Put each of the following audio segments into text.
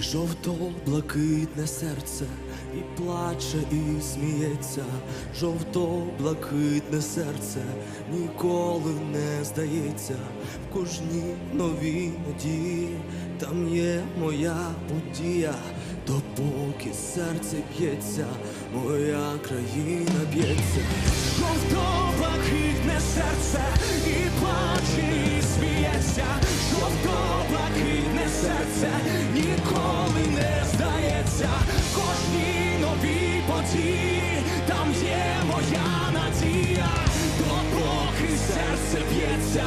Жовто-блакитне серце і плаче, і сміється, жовто-блакитне серце ніколи не здається, в кожній новій надії там є моя подія, допоки серце б'ється, моя країна б'ється, жовто-блакитне серце і плаче, і сміється, жовто-блакитне серце ніколи не здається, кожній нові події, там є моя надія, допоки серце б'ється.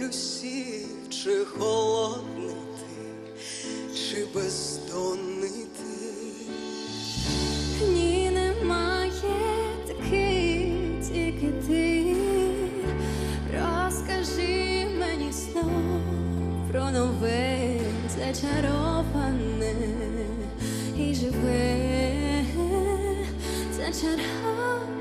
долю чи холодний ти, чи бездонний ти. Ні, немає таких, тільки ти. Розкажи мені знов про нове зачароване і живе зачароване.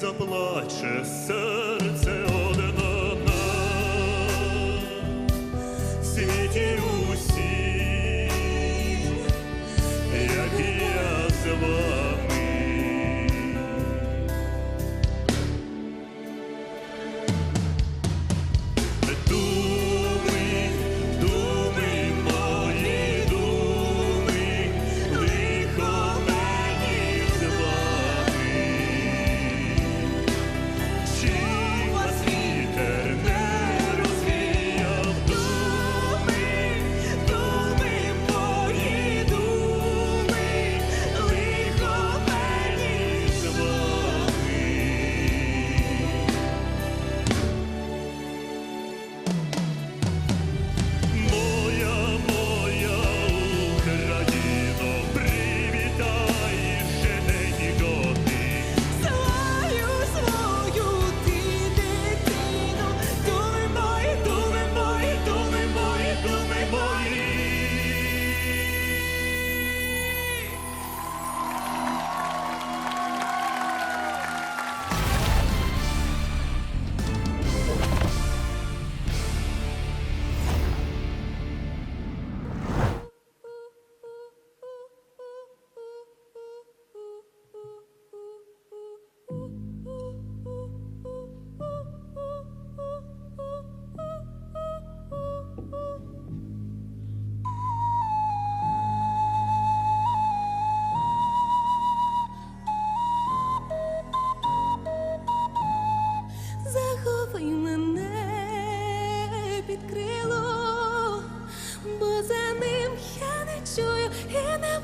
Заплаче серце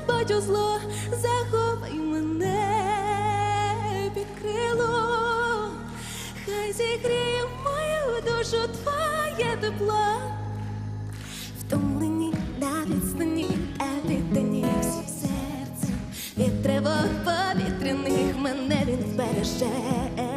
бачу зло. Заховай мене під крило, хай зігріє мою душу твоє тепло. Втомлені на відстані, а віддані всі серцем від тривог повітряних мене він збереже.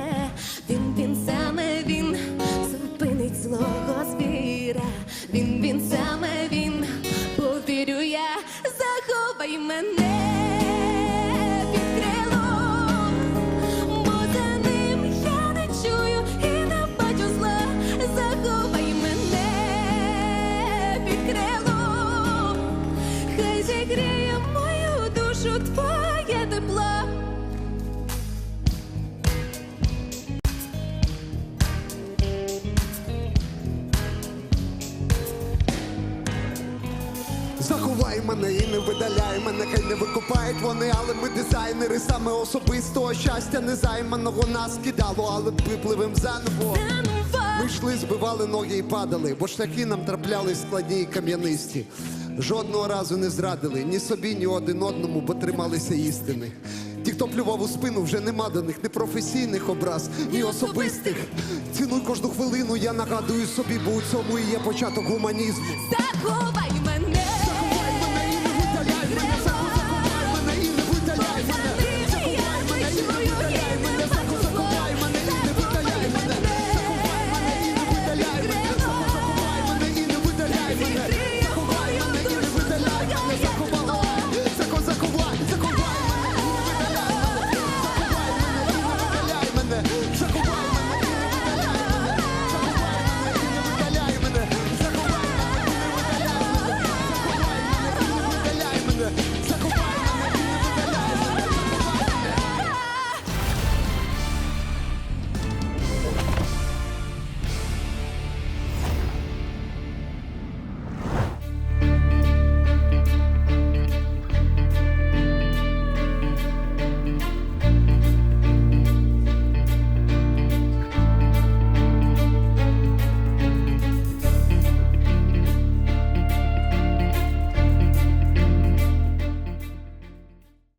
Заховай мене і не видаляй мене, хай не викупають вони, але ми дизайнери саме особистого щастя незайманого нас кидало, але випливем заново. Ми йшли, збивали ноги і падали, бо шляхи нам траплялись складні і кам'янисті. Жодного разу не зрадили ні собі, ні один одному, бо трималися істини. Ті, хто плював у спину, вже нема до них ні професійних образ, ні особистих. Цінуй кожну хвилину, я нагадую собі, бо у цьому і є початок гуманізму. Заховай